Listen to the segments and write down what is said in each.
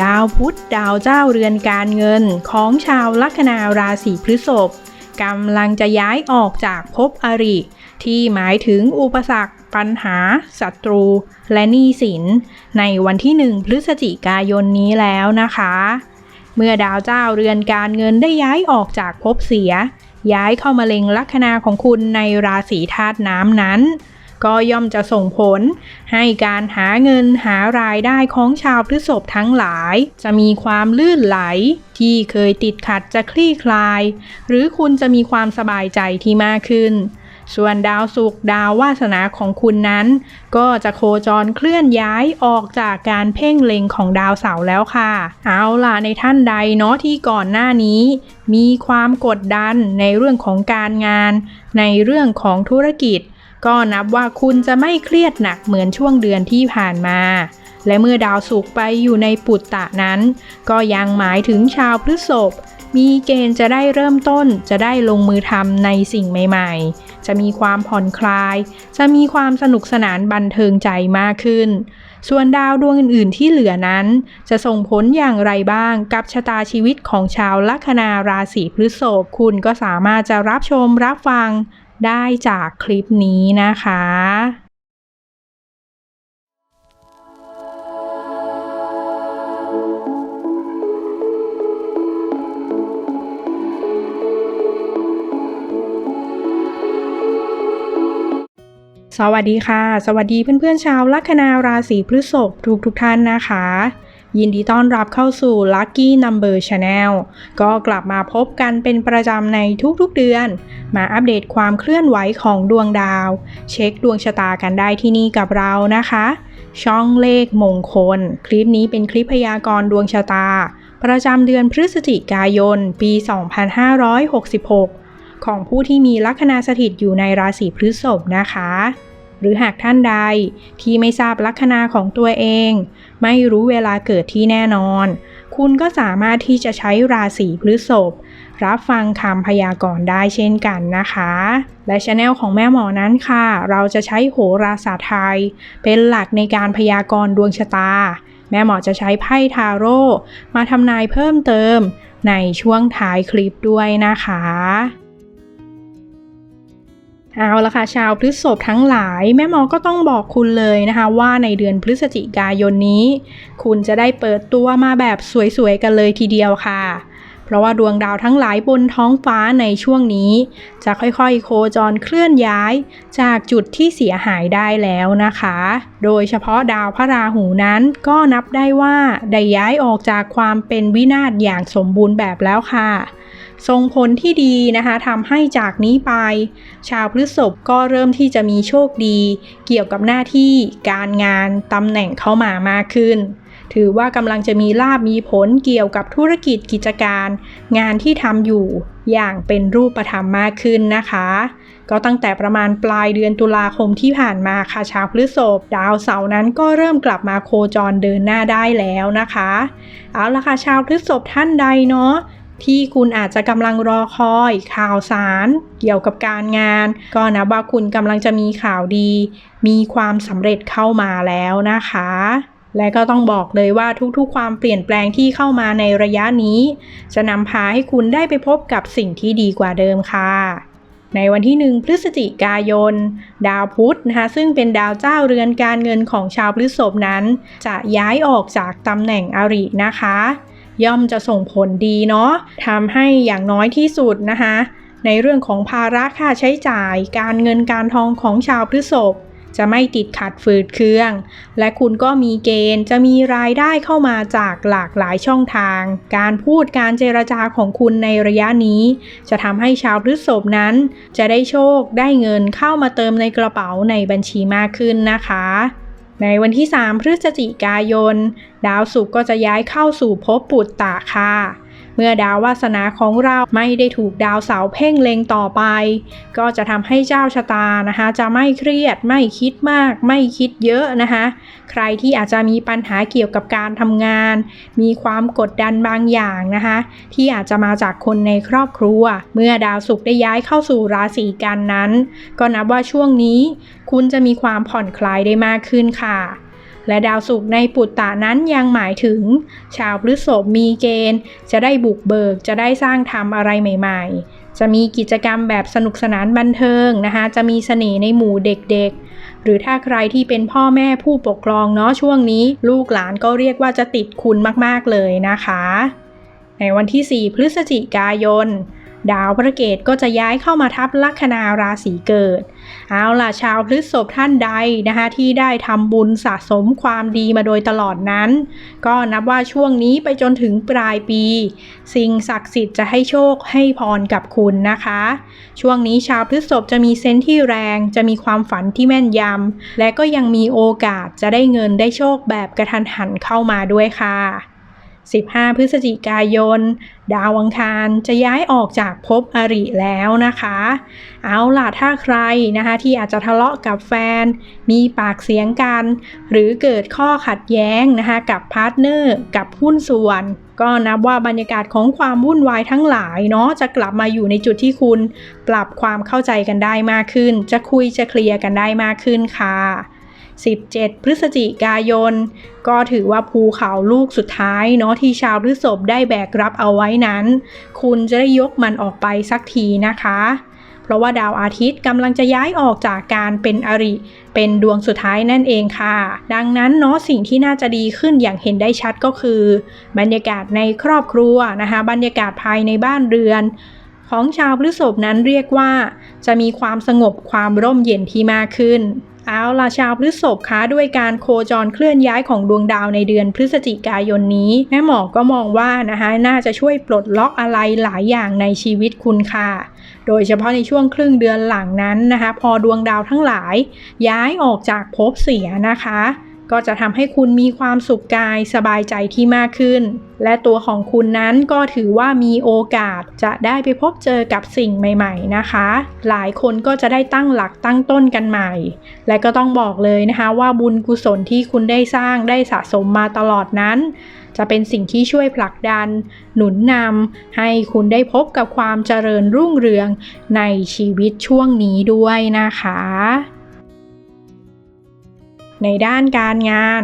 ดาวพุธดาวเจ้าเรือนการเงินของชาวลัคนาราศีพฤษภกำลังจะย้ายออกจากภพอริ ที่หมายถึงอุปสรรค ปัญหาศัตรู และหนี้สิน ในวันที่หนึ่งพฤศจิกายนนี้แล้วนะคะ เมื่อดาวเจ้าเรือนการเงินได้ย้ายออกจากภพเสีย ย้ายเข้ามาเล็งลัคนาของคุณในราศีธาตุน้ำนั้น ก็ย่อมจะส่งผล ให้การหาเงินหารายได้ของชาวพฤษภทั้งหลาย จะมีความลื่นไหล ที่เคยติดขัดจะคลี่คลาย หรือคุณจะมีความสบายใจที่มากขึ้น ส่วนดาวศุกดาววาสนาของคุณนั้น ก็จะโคจรเคลื่อนย้ายออกจากการเพ่งเล็งของดาวเสาร์แล้วค่ะ เอาล่ะในท่านใดเนาะที่ก่อนหน้านี้มีความกดดันในเรื่องของการงาน ในเรื่องของธุรกิจ ก็นับว่าคุณจะไม่เครียดหนักเหมือนช่วงเดือนที่ผ่านมา และเมื่อดาวศุกไปอยู่ในปุตตะนั้น ก็ยังหมายถึงชาวพฤษภมีเกณฑ์จะได้เริ่มต้นจะได้ลงมือทำในสิ่งใหม่ๆ จะมีความผ่อนคลาย จะมีความสนุกสนานบันเทิงใจมากขึ้น ส่วนดาวดวงอื่นๆที่เหลือนั้น จะส่งผลอย่างไรบ้างกับชะตาชีวิตของชาวลัคนาราศีพฤษภคุณก็สามารถจะรับชมรับฟัง ได้จากคลิปนี้นะคะสวัสดีค่ะ สวัสดีเพื่อนๆชาวลัคนาราศีพฤษภทุกทุกท่านนะคะ ยินดีต้อนรับเข้าสู่ Lucky Number Channel ก็กลับมาพบกันเป็นประจำในทุกๆเดือน มาอัปเดตความเคลื่อนไหวของดวงดาว เช็คดวงชะตากันได้ที่นี่กับเรานะคะ ช่องเลขมงคล คลิปนี้เป็นคลิปพยากรณ์ดวงชะตา ประจำเดือนพฤศจิกายน ปี 2566 ของผู้ที่มีลัคนาสถิตอยู่ในราศีพฤษภนะคะ หรือหากท่านใดที่ไม่ทราบลัคนาของตัวเอง ไม่รู้เวลาเกิดที่แน่นอน คุณก็สามารถที่จะใช้ราศีพฤษภรับฟังคำพยากรณ์ได้เช่นกันนะคะ และช anel ของแม่หมอนั้นค่ะ เราจะใช้โหราศาสตร์ไทย เป็นหลักในการพยากรณ์ดวงชะตา แม่หมอจะใช้ไพ่ทาโร่มาทำนายเพิ่มเติมในช่วงท้ายคลิปด้วยนะคะ เอาละค่ะชาวพฤษภทั้งหลาย แม่หมอก็ต้องบอกคุณเลยนะคะ ว่าในเดือนพฤศจิกายนนี้ คุณจะได้เปิดตัวมาแบบสวยๆกันเลยทีเดียวค่ะ เพราะว่าดวงดาวทั้งหลายบนท้องฟ้าในช่วงนี้ จะค่อยๆ โคจรเคลื่อนย้าย จากจุดที่เสียหายได้แล้วนะคะ โดยเฉพาะดาวพระราหูนั้นก็นับได้ว่าได้ย้ายออกจากความเป็นวินาศอย่างสมบูรณ์แบบแล้วค่ะ ส่งผลที่ดีนะคะทำให้จากนี้ไป ชาวพฤษภก็เริ่มที่จะมีโชคดี เกี่ยวกับหน้าที่การงานตำแหน่งเข้ามามากขึ้น ถือว่ากำลังจะมีลาบมีผลเกี่ยวกับธุรกิจกิจการ งานที่ทำอยู่อย่างเป็นรูปธรรมมากขึ้นนะคะ ก็ตั้งแต่ประมาณปลายเดือนตุลาคมที่ผ่านมาค่ะชาวพฤษภดาวเสาร์นั้นก็เริ่มกลับมาโคจรเดินหน้าได้แล้วนะคะ เอาละค่ะชาวพฤษภท่านใดเนาะ ที่คุณอาจจะกำลังรอคอยข่าวสาร เกี่ยวกับการงาน ก็นะว่าคุณกำลังจะมีข่าวดี มีความสำเร็จเข้ามาแล้วนะคะ และก็ต้องบอกเลยว่าทุกๆ ความเปลี่ยนแปลงที่เข้ามาในระยะนี้ จะนำพาให้คุณได้ไปพบกับสิ่งที่ดีกว่าเดิมค่ะในวันที่ 1 พฤศจิกายน ดาวพุธนะคะซึ่งเป็นดาวเจ้าเรือนการเงินของชาวพฤษภนั้น จะย้ายออกจากตำแหน่งอรินะคะ ย่อมจะส่งผลดีเนาะทำให้อย่างน้อยที่สุดนะคะ ในเรื่องของภาระค่าใช้จ่าย การเงินการทองของชาวพฤษภจะไม่ติดขัดฝืดเคือง และคุณก็มีเกณฑ์จะมีรายได้เข้ามาจากหลากหลายช่องทาง การพูดการเจรจาของคุณในระยะนี้ จะทำให้ชาวพฤษภนั้น จะได้โชคได้เงินเข้ามาเติมในกระเป๋าในบัญชีมากขึ้นนะคะ ในวันที่ 3 พฤศจิกายน ดาวศุกร์ก็จะย้ายเข้าสู่ภพปุตตะค่ะ เมื่อดาววาสนาของเราไม่ได้ถูกดาวเสาเพ่งเล็งต่อไป ก็จะทำให้เจ้าชะตานะคะ จะไม่เครียดไม่คิดมาก ไม่คิดเยอะนะคะ ใครที่อาจจะมีปัญหาเกี่ยวกับการทำงาน มีความกดดันบางอย่างนะคะ ที่อาจจะมาจากคนในครอบครัว เมื่อดาวศุกร์ได้ย้ายเข้าสู่ราศีกันนั้น ก็นับว่าช่วงนี้ คุณจะมีความผ่อนคลายได้มากขึ้นค่ะ และดาวศุกร์ในปุตตะนั้นยังหมายถึง ชาวพฤษภมีเกณฑ์ จะได้บุกเบิกจะได้สร้างทำอะไรใหม่ ๆ จะมีกิจกรรมแบบสนุกสนานบันเทิงนะคะ จะมีเสน่ห์ในหมู่เด็กๆ หรือถ้าใครที่เป็นพ่อแม่ผู้ปกครองเนาะช่วงนี้ ลูกหลานก็เรียกว่าจะติดคุณมากๆเลยนะคะ ในวันที่ 4 พฤศจิกายน ดาวพระเกตก็จะย้ายเข้ามาทับลัคนาราศีเกิด เอาล่ะชาวพฤษภท่านใดนะคะที่ได้ทำบุญสะสมความดีมาโดยตลอดนั้น ก็นับว่าช่วงนี้ไปจนถึงปลายปี สิ่งศักดิ์สิทธิ์จะให้โชคให้พรกับคุณนะคะ ช่วงนี้ชาวพฤษภจะมีเซนส์ที่แรง จะมีความฝันที่แม่นยำและก็ยังมีโอกาสจะได้เงินได้โชคแบบกระทันหันเข้ามาด้วยค่ะ 15 พฤศจิกายน ดาวอังคารจะย้ายออกจากภพอริแล้วนะคะ เอาล่ะถ้าใครนะคะที่อาจจะทะเลาะกับแฟน มีปากเสียงกัน หรือเกิดข้อขัดแย้งนะคะกับพาร์ทเนอร์กับหุ้นส่วน ก็นับว่าบรรยากาศของความวุ่นวายทั้งหลายเนาะจะกลับมาอยู่ในจุดที่คุณปรับความเข้าใจกันได้มากขึ้น จะคุยจะเคลียร์กันได้มากขึ้นค่ะ 17 พฤศจิกายน ก็ถือว่าภูเขาลูกสุดท้ายเนาะที่ชาวพฤษภได้แบกรับเอาไว้นั้น คุณจะได้ยกมันออกไปสักทีนะคะ เพราะว่าดาวอาทิตย์กำลังจะย้ายออกจากการเป็นอริ เป็นดวงสุดท้ายนั่นเองค่ะ ดังนั้นเนาะสิ่งที่น่าจะดีขึ้นอย่างเห็นได้ชัดก็คือ บรรยากาศในครอบครัวนะคะบรรยากาศภายในบ้านเรือนของชาวพฤษภนั้นเรียกว่า จะมีความสงบความร่มเย็นที่มากขึ้น เอาล่ะชาวพฤษภคะด้วยการโคจรเคลื่อนย้ายของดวงดาวในเดือนพฤศจิกายนนี้ แม่หมอก็มองว่านะคะน่าจะช่วยปลดล็อกอะไรหลายอย่างในชีวิตคุณค่ะ โดยเฉพาะในช่วงครึ่งเดือนหลังนั้นนะคะ พอดวงดาวทั้งหลาย ย้ายออกจากภพเสียนะคะ ก็จะทำให้คุณมีความสุขกายสบายใจที่มากขึ้น และตัวของคุณนั้นก็ถือว่ามีโอกาสจะได้ไปพบเจอกับสิ่งใหม่ ๆนะคะ หลายคนก็จะได้ตั้งหลักตั้งต้นกันใหม่ และก็ต้องบอกเลยนะคะว่าบุญกุศลที่คุณได้สร้างได้สะสมมาตลอดนั้น จะเป็นสิ่งที่ช่วยผลักดัน หนุนนำให้คุณได้พบกับความเจริญรุ่งเรืองในชีวิตช่วงนี้ด้วยนะคะ ในด้านการงาน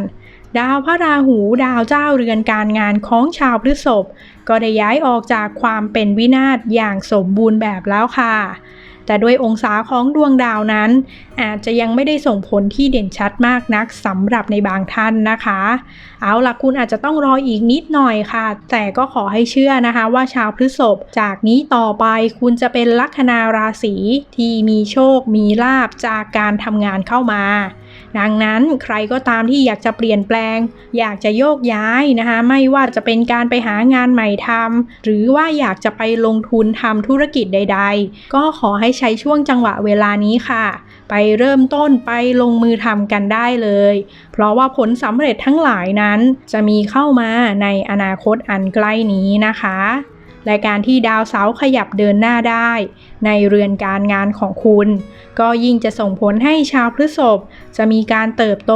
ดาวพระราหูดาวเจ้าเรือนการงานของชาวพฤษภก็ได้ย้ายออกจากความเป็นวินาศอย่างสมบูรณ์แบบแล้วค่ะ แต่ด้วยองศาของดวงดาวนั้น อาจจะยังไม่ได้ส่งผลที่เด่นชัดมากนักสำหรับในบางท่านนะคะ เอาล่ะคุณอาจจะต้องรออีกนิดหน่อยค่ะ แต่ก็ขอให้เชื่อนะคะว่าชาวพฤษภจากนี้ต่อไปคุณจะเป็นลัคนาราศีที่มีโชคมีลาบจากการทำงานเข้ามา ดังนั้นใครก็ตามที่อยากจะเปลี่ยนแปลง อยากจะโยกย้ายนะคะไม่ว่าจะเป็นการไปหางานใหม่ทำหรือว่าอยากจะไปลงทุนทำธุรกิจใด ๆ ก็ขอให้ใช้ช่วงจังหวะเวลานี้ค่ะ ไปเริ่มต้นไปลงมือทำกันได้เลย เพราะว่าผลสำเร็จทั้งหลายนั้น จะมีเข้ามาในอนาคตอันใกล้นี้นะคะ และการที่ดาวเสาร์ขยับเดินหน้าได้ ในเรือนการงานของคุณ ก็ยิ่งจะส่งผลให้ชาวพฤษภจะมีการเติบโต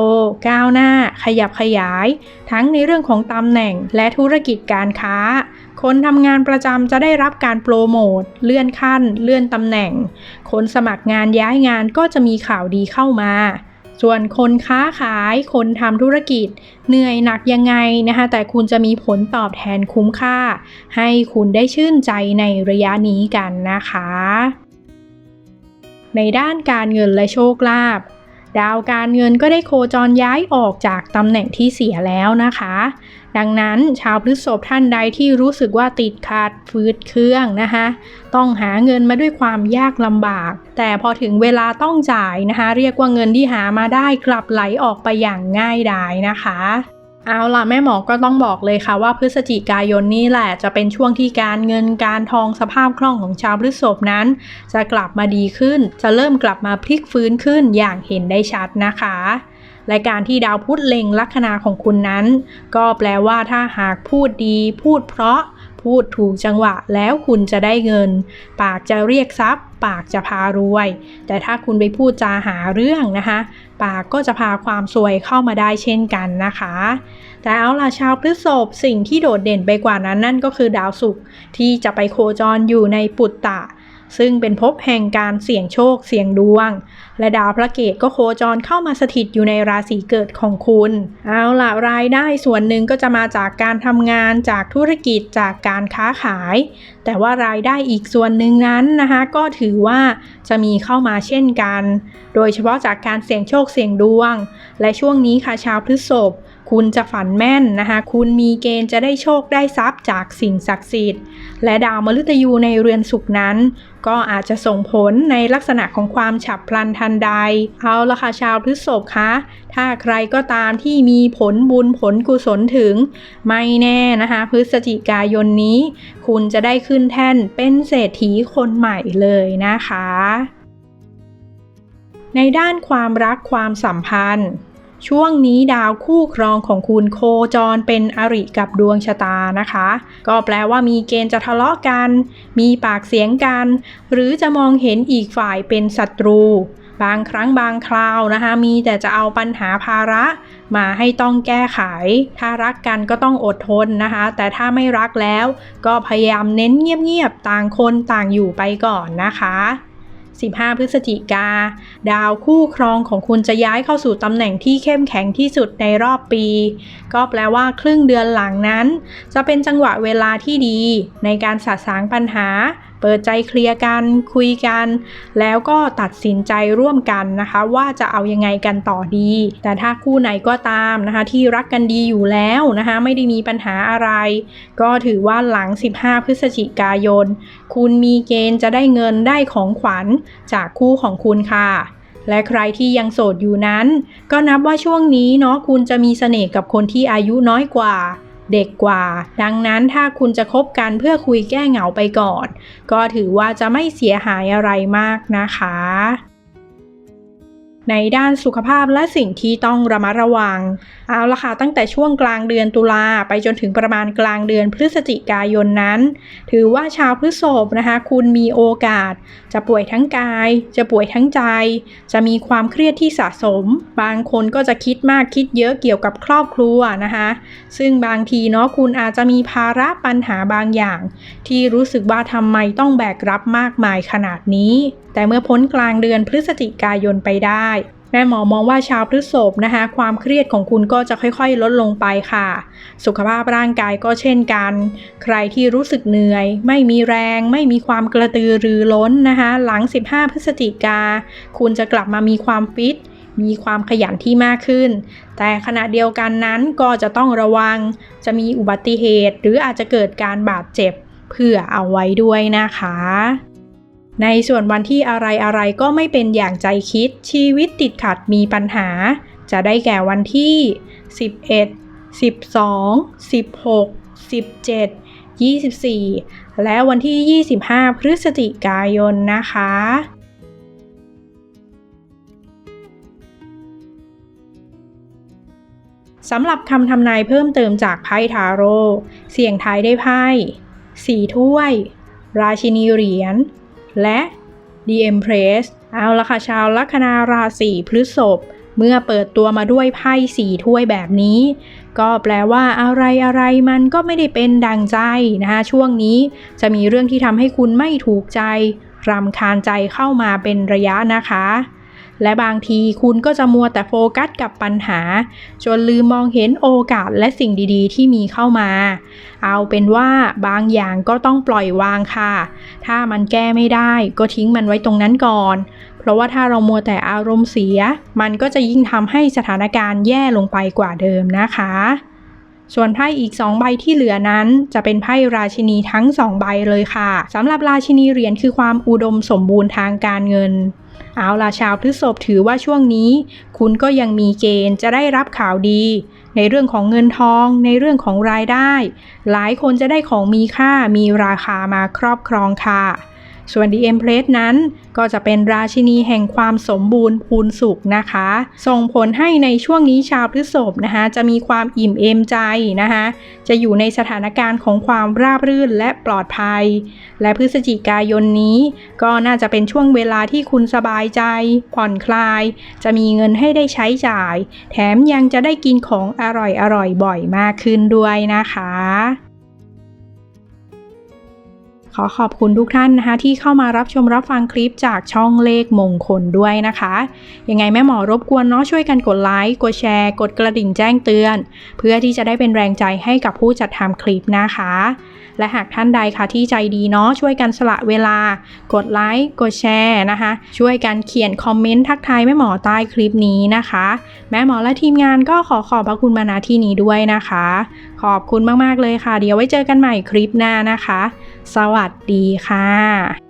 ก้าวหน้า ขยับขยาย ทั้งในเรื่องของตำแหน่งและธุรกิจการค้า คนทำงานประจำจะได้รับการโปรโมท เลื่อนขั้น เลื่อนตำแหน่ง คนสมัครงานย้ายงานก็จะมีข่าวดีเข้ามา ส่วนคนค้าขายคนทำธุรกิจ เหนื่อยหนักยังไงนะคะ แต่คุณจะมีผลตอบแทนคุ้มค่า ให้คุณได้ชื่นใจในระยะนี้กันนะคะ ในด้านการเงินและโชคลาภดาวการเงินก็ได้โคจรย้ายออกจากตำแหน่งที่เสียแล้วนะคะ ดังนั้นชาวพฤษภท่านใดที่รู้สึกว่าติดขัดฟืดเครื่องนะคะต้องหาเงินมาด้วยความยากลำบาก แต่พอถึงเวลาต้องจ่ายนะคะเรียกว่าเงินที่หามาได้กลับไหลออกไปอย่างง่ายดายนะคะเอาล่ะแม่หมอก็ต้องบอกเลยค่ะว่าพฤศจิกายนนี้แหละจะเป็นช่วงที่การเงินการทองสภาพคล่องของชาวพฤษภนั้น จะกลับมาดีขึ้น จะเริ่มกลับมาพลิกฟื้นขึ้นอย่างเห็นได้ชัดนะคะ และการที่ดาวพุธเล็งลัคนาของคุณนั้น ก็แปลว่าถ้าหากพูดดี พูดเพราะ พูดถูกจังหวะแล้วคุณจะได้เงิน ปากจะเรียกทรัพย์ ปากจะพารวย แต่ถ้าคุณไปพูดจาหาเรื่องนะคะ ปากก็จะพาความซวยเข้ามาได้เช่นกันนะคะ แต่เอาล่ะชาวพฤษภสิ่งที่โดดเด่นไปกว่านั้นนั่นก็คือดาวศุกร์ที่จะไปโคจรอยู่ในปุตตะ ซึ่งเป็นภพแห่งการเสี่ยงโชคเสี่ยงดวง และดาวพระเกตก็โคจรเข้ามาสถิตอยู่ในราศีเกิดของคุณ เอาล่ะรายได้ส่วนหนึ่งก็จะมาจากการทำงานจากธุรกิจจากการค้าขาย แต่ว่ารายได้อีกส่วนหนึ่งนั้นนะคะก็ถือว่าจะมีเข้ามาเช่นกัน โดยเฉพาะจากการเสี่ยงโชคเสี่ยงดวง และช่วงนี้ค่ะชาวพฤษภ คุณจะฝันแม่นนะคะ คุณมีเกณฑ์จะได้โชคได้ทรัพย์จากสิ่งศักดิ์สิทธิ์ และดาวมฤตยูในเรือนสุขนั้น ก็อาจจะส่งผลในลักษณะของความฉับพลันทันใด เอาละค่ะชาวพฤษภคะ ถ้าใครก็ตามที่มีผลบุญผลกุศลถึง ไม่แน่นะคะ พฤศจิกายนนี้ คุณจะได้ขึ้นแท่นเป็นเศรษฐีคนใหม่เลยนะคะ ในด้านความรักความสัมพันธ์ ช่วงนี้ดาวคู่ครองของคุณโคจรเป็นอริกับดวงชะตานะคะ ก็แปลว่ามีเกณฑ์จะทะเลาะกัน มีปากเสียงกัน หรือจะมองเห็นอีกฝ่ายเป็นศัตรู บางครั้งบางคราวนะคะ มีแต่จะเอาปัญหาภาระ มาให้ต้องแก้ไข ถ้ารักกันก็ต้องอดทนนะคะ แต่ถ้าไม่รักแล้ว ก็พยายามเน้นเงียบๆต่างคนต่างอยู่ไปก่อนนะคะ 15 พฤศจิกา ดาวคู่ครองของคุณจะย้ายเข้าสู่ตำแหน่งที่เข้มแข็งที่สุดในรอบปี ก็แปลว่าครึ่งเดือนหลังนั้น จะเป็นจังหวะเวลาที่ดี ในการสะสางปัญหาเปิดใจเคลียร์กันคุยกัน แล้วก็ตัดสินใจร่วมกันนะคะ ว่าจะเอายังไงกันต่อดี แต่ถ้าคู่ไหนก็ตามนะคะ ที่รักกันดีอยู่แล้วนะคะ ไม่ได้มีปัญหาอะไร ก็ถือว่าหลัง 15 พฤศจิกายน คุณมีเกณฑ์จะได้เงินได้ของขวัญจากคู่ของคุณค่ะและใครที่ยังโสดอยู่นั้น ก็นับว่าช่วงนี้เนาะคุณจะมีเสน่ห์กับคนที่อายุน้อยกว่า เด็กกว่า ดังนั้นถ้าคุณจะคบกันเพื่อคุยแก้เหงาไปก่อน ก็ถือว่าจะไม่เสียหายอะไรมากนะคะ ในด้านสุขภาพและสิ่งที่ต้องระมัดระวัง เอาละค่ะตั้งแต่ช่วงกลางเดือนตุลาไปจนถึงประมาณกลางเดือนพฤศจิกายนนั้น ถือว่าชาวพฤษภนะคะ คุณมีโอกาส จะป่วยทั้งกาย จะป่วยทั้งใจ จะมีความเครียดที่สะสม บางคนก็จะคิดมากคิดเยอะเกี่ยวกับครอบครัวนะคะ ซึ่งบางทีเนาะคุณอาจจะมีภาระปัญหาบางอย่าง ที่รู้สึกว่าทำไมต้องแบกรับมากมายขนาดนี้ แต่เมื่อพ้นกลางเดือนพฤศจิกายนไปได้ แม่หมอมองว่าชาวพฤษภนะคะความเครียดของคุณก็จะค่อยๆ ลดลงไปค่ะ สุขภาพร่างกายก็เช่นกัน ใครที่รู้สึกเหนื่อย ไม่มีแรง ไม่มีความกระตือรือร้นนะคะหลัง 15 พฤศจิกา คุณจะกลับมามีความฟิตมีความขยันที่มากขึ้น แต่ขณะเดียวกันนั้นก็จะต้องระวัง จะมีอุบัติเหตุ หรืออาจจะเกิดการบาดเจ็บเพื่อเอาไว้ด้วยนะคะ ในส่วนวันที่อะไรอะไรก็ไม่เป็นอย่างใจคิด ชีวิตติดขัดมีปัญหา จะได้แก่วันที่ 11 12 16 17 24 และวันที่ 25 พฤศจิกายนนะคะ สำหรับคำทำนายเพิ่มเติมจากไพ่ทาโร่เสี่ยงทายได้ไพ่สี่ถ้วย ราชินีเหรียญ และ The Empress เอาละค่ะชาวลัคนาราศีพฤษภเมื่อเปิดตัวมาด้วยไพ่สี่ถ้วยแบบนี้ ก็แปลว่าอะไรอะไรมันก็ไม่ได้เป็นดังใจนะคะช่วงนี้จะมีเรื่องที่ทำให้คุณไม่ถูกใจรำคาญใจเข้ามาเป็นระยะนะคะ และบางทีคุณก็จะมัวแต่โฟกัสกับปัญหา จนลืมมองเห็นโอกาสและสิ่งดีๆ ที่มีเข้ามา เอาเป็นว่าบางอย่างก็ต้องปล่อยวางค่ะ ถ้ามันแก้ไม่ได้ก็ทิ้งมันไว้ตรงนั้นก่อน เพราะว่าถ้าเรามัวแต่อารมณ์เสีย มันก็จะยิ่งทำให้สถานการณ์แย่ลงไปกว่าเดิมนะคะส่วนไพ่อีก 2 ใบที่เหลือนั้น จะเป็นไพ่ราชินีทั้ง 2 ใบเลยค่ะสำหรับราชินีเหรียญคือความอุดมสมบูรณ์ทางการเงิน เอาล่ะชาวพฤษภถือว่าช่วงนี้ คุณก็ยังมีเกณฑ์จะได้รับข่าวดี ในเรื่องของเงินทอง ในเรื่องของรายได้ หลายคนจะได้ของมีค่ามีราคามาครอบครองค่ะ ส่วน The Empress นั้นก็จะเป็นราชินีแห่งความสมบูรณ์พูนสุขนะคะ ส่งผลให้ในช่วงนี้ชาวพฤษภนะคะจะมีความอิ่มเอมใจนะคะจะอยู่ในสถานการณ์ของความราบรื่นและปลอดภัย และพฤศจิกายนนี้ ก็น่าจะเป็นช่วงเวลาที่คุณสบายใจ ผ่อนคลาย จะมีเงินให้ได้ใช้จ่าย แถมยังจะได้กินของอร่อยๆบ่อยมากขึ้นด้วยนะคะ ขอขอบคุณทุกท่านนะคะ ที่เข้ามารับชมรับฟังคลิปจากช่องเลขมงคลด้วยนะคะ ยังไงแม่หมอรบกวนเนาะช่วยกันกดไลค์ กดแชร์ กดกระดิ่งแจ้งเตือน เพื่อที่จะได้เป็นแรงใจให้กับผู้จัดทำคลิปนะคะ และหากท่านใดค่ะที่ใจดีเนาะช่วยกันสละเวลา กดไลค์กดแชร์นะคะ ช่วยกันเขียนคอมเมนต์ทักทายแม่หมอใต้คลิปนี้นะคะ แม่หมอและทีมงานก็ขอขอบพระคุณมาณที่นี้ด้วยนะคะ ขอบคุณมากๆเลยค่ะ เดี๋ยวไว้เจอกันใหม่คลิปหน้านะคะ สวัสดีค่ะ